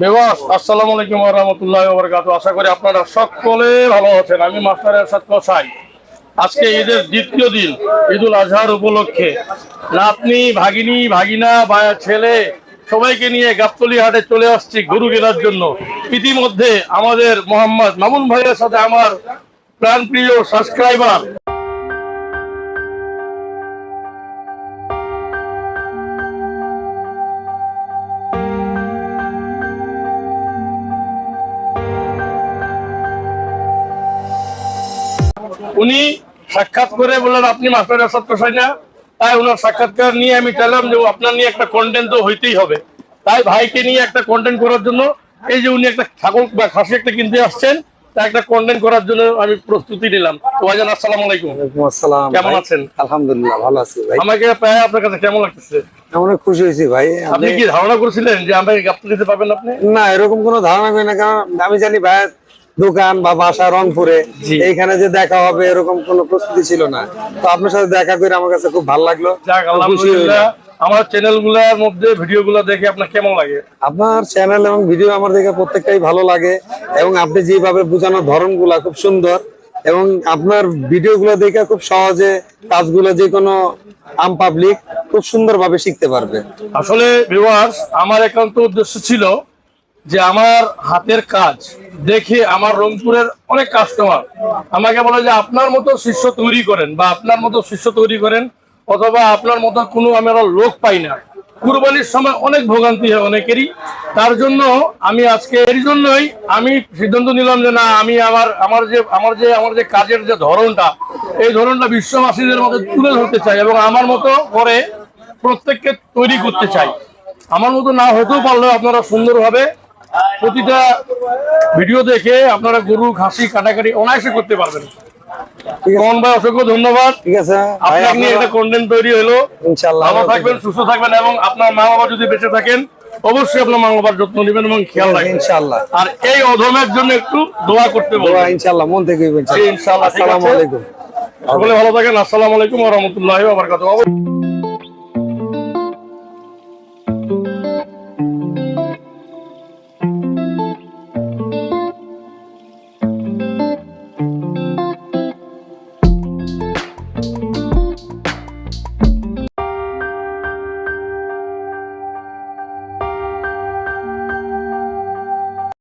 বেবাস আলাইকুম আশা করি আপনারা সকলে ভালো ঈদের দ্বিতীয় দিন, ঈদুল আজহার উপলক্ষে। নাতনি ভাগিনী, ভাগিনা বা ছেলে, সবাইকে নিয়ে গাবতলি হাটে চলে আসছি গরু কেনার জন্য। ইতিমধ্যে আমাদের মোহাম্মদ মামুন ভাইয়ের সাথে আমার প্রাণপ্রিয় সাবস্ক্রাইবার উনি সাক্ষাৎ করে বললেন আপনি মাস্টার এরশাদ কসাই না। তাই ওনার সাক্ষাৎকার নিয়ে আমি চাইলাম যে আপনার নিয়ে একটা কন্টেন্ট তো হইতেই হবে। তাই ভাইকে নিয়ে একটা কন্টেন্ট করার জন্য এই যে উনি একটা ছাগল বা খাসি একটা কিনতে আসছেন একটা কন্টেন্ট করার জন্য আমি প্রস্তুতি নিলাম। ভাইজান আসসালামু আলাইকুম। আসসালাম কেমন ভাই। আছেন? আলহামদুলিল্লাহ ভালো আছি ভাই। আমাকে প্রায় আপনার কাছে কেমন লাগতেছে? আমি অনেক খুশি হয়েছি ভাই। আপনি কি ধারণা করেছিলেন যে আমাকে গাপ্ত দিতে পারবেন আপনি? না এরকম কোনো ধারণা করি না কারণ আমি জানি ভাইয়ের দোকান বা বাসা রংপুরে জি। এইখানে যে দেখা হবে এরকম কোনো প্রস্তুতি ছিল না। তো আপনার সাথে দেখা করে আমার কাছে খুব ভালো লাগল। আমার চ্যানেলগুলার মধ্যে ভিডিও গুলা দেখে আপনার কেমন লাগে? আপনার চ্যানেল এবং ভিডিও আমার দেখে প্রত্যেকটাই ভালো লাগে এবং আপনি যেভাবে বোঝানোর ধরনগুলা খুব সুন্দর এবং আপনার ভিডিওগুলো দেখে খুব সহজে কাজগুলো যে কোনো আম পাবলিক খুব সুন্দরভাবে শিখতে পারবে। আসলে ভিউয়ার্স আমার একান্ত উদ্দেশ্য ছিল যে আমার হাতের কাজ দেখে আমার রংপুরের অনেক কাস্টমার আমাকে বলে যে আপনার মতো শিষ্য তৈরি করেন বা আপনার মতো শিষ্য তৈরি করেন অথবা আপনার মতো কোনো আমরা লোক পাই না। কুরবানির সময় অনেক ভোগান্তি হয় অনেকেরই। তার জন্য আমি আজকে এর জন্যই আমি সিদ্ধান্ত নিলাম যে না, আমি আমার আমার যে আমার যে আমার যে কাজের যে ধরনটা, এই ধরনটা বিশ্ববাসীদের মধ্যে তুলে ধরতে চাই এবং আমার মতো করে প্রত্যেককে তৈরি করতে চাই। আমার মতো না হতেও পারলেও আপনারা সুন্দরভাবে প্রতিটা ভিডিও দেখে আপনারা গরু খাসি কাটাকাটি অনায়াসে করতে পারবেন। আছে। ভাই অসংখ্য ধন্যবাদ। ঠিক আছে ভাই আপনার নিয়ে আপনারা- একটা কন্টেন্ট তৈরি হলো। ইনশাআল্লাহ ভালো থাকবেন সুস্থ থাকবেন এবং আপনার মা বাবা যদি বেঁচে থাকেন অবশ্যই আপনার মা বাবার যত্ন নেবেন এবং খেয়াল রাখবেন। ইনশাআল্লাহ। আর এই অধমের জন্য একটু দোয়া করতে ইনশাআল্লাহ মন থেকে ইনশাআল্লাহ। আসসালামু আলাইকুম। সকলে ভালো থাকেন। আসসালামু আলাইকুম ওয়া রাহমাতুল্লাহি ওয়া বারাকাতুহু।